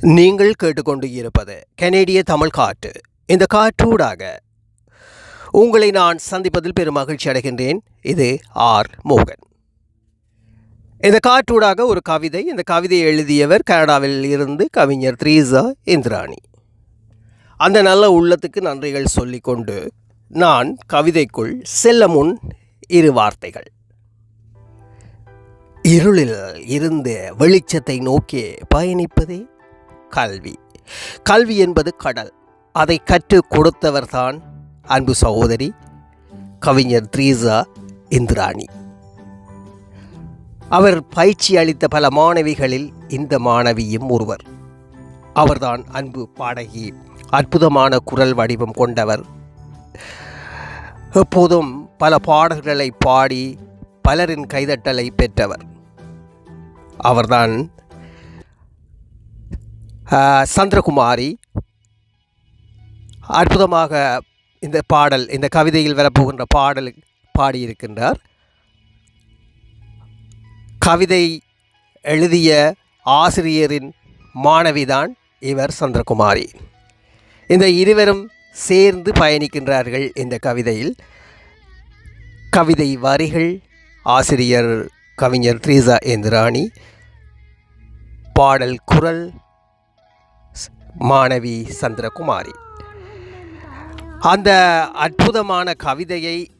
நீங்கள் கேட்டுக்கொண்டு இருப்பது கனேடிய தமிழ் காற்று. இந்த காற்றூடாக உங்களை நான் சந்திப்பதில் பெரும் மகிழ்ச்சி அடைகின்றேன். இது ஆர். மோகன். இந்த காற்றூடாக ஒரு கவிதை. இந்த கவிதையை எழுதியவர் கனடாவில் இருந்து கவிஞர் த்ரீசா இந்திராணி. அந்த நல்ல உள்ளத்துக்கு நன்றிகள் சொல்லிக்கொண்டு நான் கவிதைக்குள் செல்ல முன் இரு வார்த்தைகள். இருளில் இருந்து வெளிச்சத்தை நோக்கி பயணிப்பதே கல்வி. கல்வி என்பது கடல். அதை கற்றுக் கொடுத்தவர்தான் அன்பு சகோதரி கவிஞர் த்ரீசா இந்திராணி. அவர் பயிற்சி அளித்த பல மாணவிகளில் இந்த மாணவியும் ஒருவர். அவர்தான் அன்பு பாடகி அற்புதமான குரல் வடிவம் கொண்டவர். எப்போதும் பல பாடல்களை பாடி பலரின் கைதட்டலை பெற்றவர். அவர்தான் சந்திரகுமாரி. அற்புதமாக இந்த பாடல் இந்த கவிதையில் வரப்போகின்ற பாடல் பாடியிருக்கின்றார். கவிதை எழுதிய ஆசிரியரின் மாணவிதான் இவர் சந்திரகுமாரி. இந்த இருவரும் சேர்ந்து பயணிக்கின்றார்கள் இந்த கவிதையில். கவிதை வரிகள் ஆசிரியர் கவிஞர் த்ரீசா இந்திராணி பாடல் குரல் மாணவி சந்திரகுமாரி. அந்த அற்புதமான கவிதையை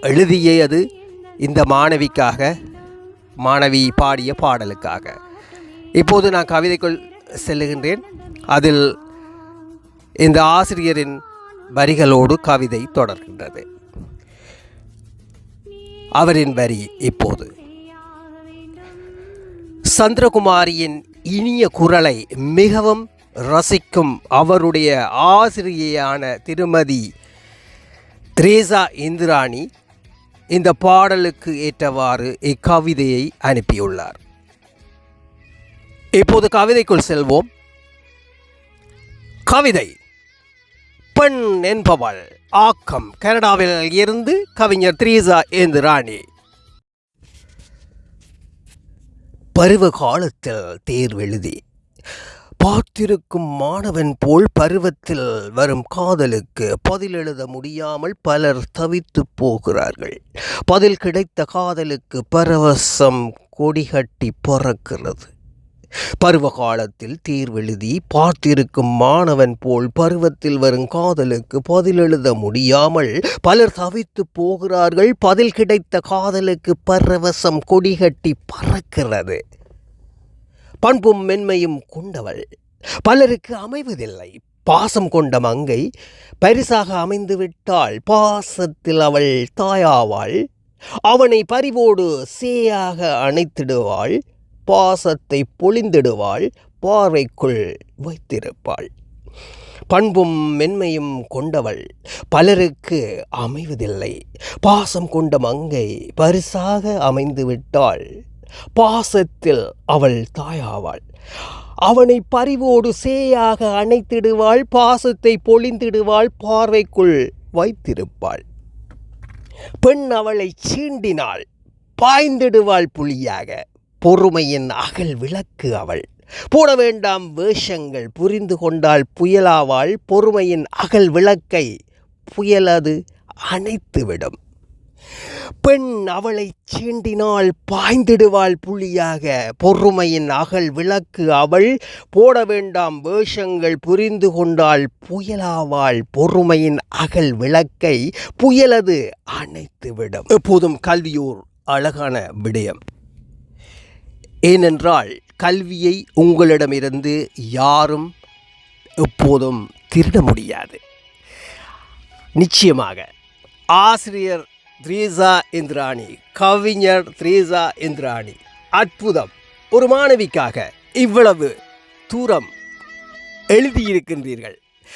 எழுதியது இந்த மாணவிக்காக மாணவி பாடிய பாடலுக்காக. இப்போது நான் கவிதைக்குள் செல்லுகின்றேன். அதில் இந்த ஆசிரியரின் வரிகளோடு கவிதை தொடர்கின்றது. அவரின் வரி இப்போது. சந்திரகுமாரியின் இனிய குரலை மிகவும் ரசிக்கும் அவருடைய ஆசிரியையான திருமதி திரேசா இந்திராணி இந்த பாடலுக்கு ஏற்றவாறு இக்கவிதையை அனுப்பியுள்ளார். இப்போது கவிதைக்குள் செல்வோம். கவிதை. பெண் என்பவள். ஆக்கம். கனடாவில் இருந்து கவிஞர் த்ரீசா இந்திராணி. பருவ காலத்தில் தேர்வெழுதி. பார்த்திருக்கும் மாணவன் போல் பருவத்தில் வரும் காதலுக்கு பதில் எழுத முடியாமல் பலர் தவித்து போகிறார்கள். பதில் கிடைத்த காதலுக்கு பரவசம் கொடிகட்டி பறக்கிறது. பருவ காலத்தில் தேர்வெழுதி பார்த்திருக்கும் மாணவன் போல் பருவத்தில் வரும் காதலுக்கு பதில் எழுத முடியாமல் பலர் தவித்து போகிறார்கள். பதில் கிடைத்த காதலுக்கு பரவசம் கொடிகட்டி பறக்கிறது. பண்பும் மென்மையும் கொண்டவள். பலருக்கு அமைவதில்லை. பாசம் கொண்ட மங்கை பரிசாக அமைந்து விட்டாள் பாசத்தில் அவள் தாயாவாள். அவனை பரிவோடு சேயாக அணைத்திடுவாள். பாசத்தை பொழிந்திடுவாள். பார்வைக்குள் வைத்திருப்பாள். பண்பும் மென்மையும் கொண்டவள். பலருக்கு அமைவதில்லை. பாசம் கொண்ட மங்கை பரிசாக அமைந்து விட்டாள் பாசத்தில் அவள் தாயாவாள். அவனை பரிவோடு சேயாக அணைத்திடுவாள் பாசத்தை பொழிந்திடுவாள் பார்வைக்குள் வைத்திருப்பாள். பெண் அவளை சீண்டினாள் பாய்ந்திடுவாள் புலியாக. பொறுமையின் அகல் விளக்கு அவள். போட வேண்டாம் வேஷங்கள் புரிந்து கொண்டால் புயலாவாள். பொறுமையின் அகல் விளக்கை புயலது அணைத்துவிடும். பெண் அவளை சீண்டினால் பாய்ந்திடுவாள் புலியாக பொறுமையின் அகல் விளக்கு அவள். போட வேண்டாம் வேஷங்கள் புரிந்து கொண்டால் புயலாவாள். பொறுமையின் அகல் விளக்கை புயலது அணைத்துவிடும். எப்போதும் கல்வியோர் அழகான விடயம். ஏனென்றால் கல்வியை உங்களிடமிருந்து யாரும் எப்போதும் திருட முடியாது. நிச்சயமாக ஆசிரியர் த்ரீசா இந்திராணி கவிஞர் த்ரீசா இந்திராணி. அற்புதம். ஒரு மாணவிக்காக இவ்வளவு தூரம் எழுதியிருக்கின்றீர்கள்.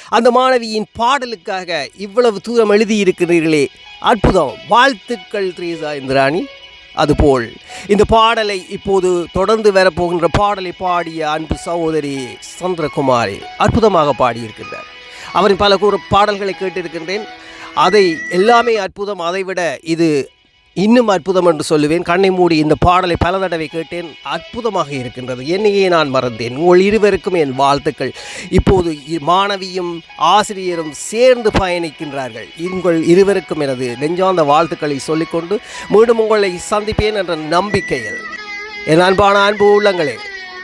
அந்த மாணவியின் பாடலுக்காக இவ்வளவு தூரம் எழுதியிருக்கிறீர்களே அற்புதம். வாழ்த்துக்கள் த்ரீசா இந்திராணி. அதுபோல் இந்த பாடலை இப்போது தொடர்ந்து வரப்போகின்ற பாடலை பாடிய அன்பு சகோதரி சந்திரகுமாரி அற்புதமாக பாடியிருக்கின்றார். அவரின் பல கூறு பாடல்களை கேட்டிருக்கின்றேன். அதை எல்லாமே அற்புதம். அதைவிட இது இன்னும் அற்புதம் என்று சொல்லுவேன். கண்ணை மூடி இந்த பாடலை பல தடவை கேட்டேன். அற்புதமாக இருக்கின்றது. என்னையே நான் மறந்தேன். உங்கள் இருவருக்கும் என் வாழ்த்துக்கள். இப்போது மாணவியும் ஆசிரியரும் சேர்ந்து பயணிக்கின்றார்கள். உங்கள் இருவருக்கும் எனது நெஞ்சார்ந்த வாழ்த்துக்களை சொல்லிக்கொண்டு மீண்டும் உங்களை சந்திப்பேன் என்ற நம்பிக்கையில். என் அன்பான அன்பு உள்ளங்களே.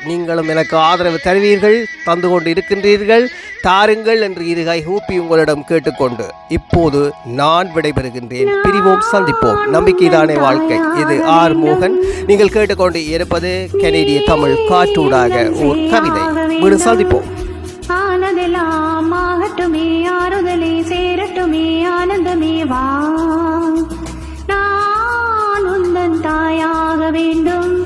நீங்களும் எனக்கு ஆதரவு தருவீர்கள் தந்து கொண்டு இருக்கின்றீர்கள். தாருங்கள் என்று இருகை ஊப்பி உங்களிடம் கேட்டுக்கொண்டு இப்போது நான் விடைபெறுகின்றேன். பிரிவோம் சந்திப்போம். நம்பிக்கைதானே வாழ்க்கை. இது ஆர் மோகன். நீங்கள் கேட்டுக்கொண்டு இருப்பது கெனடிய தமிழ் காற்றூடாக ஓர் கவிதை. மீண்டும் சந்திப்போம். ஆனதெல்லாம் ஆகட்டுமே ஆறுதலே சேரட்டுமே ஆனந்தமே வா. நான் உந்தன் தாயாக வேண்டும்.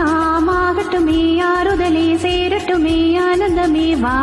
நாமாகட்டுமே ஆறுதலே சேரட்டுமே ஆனந்தமே வா.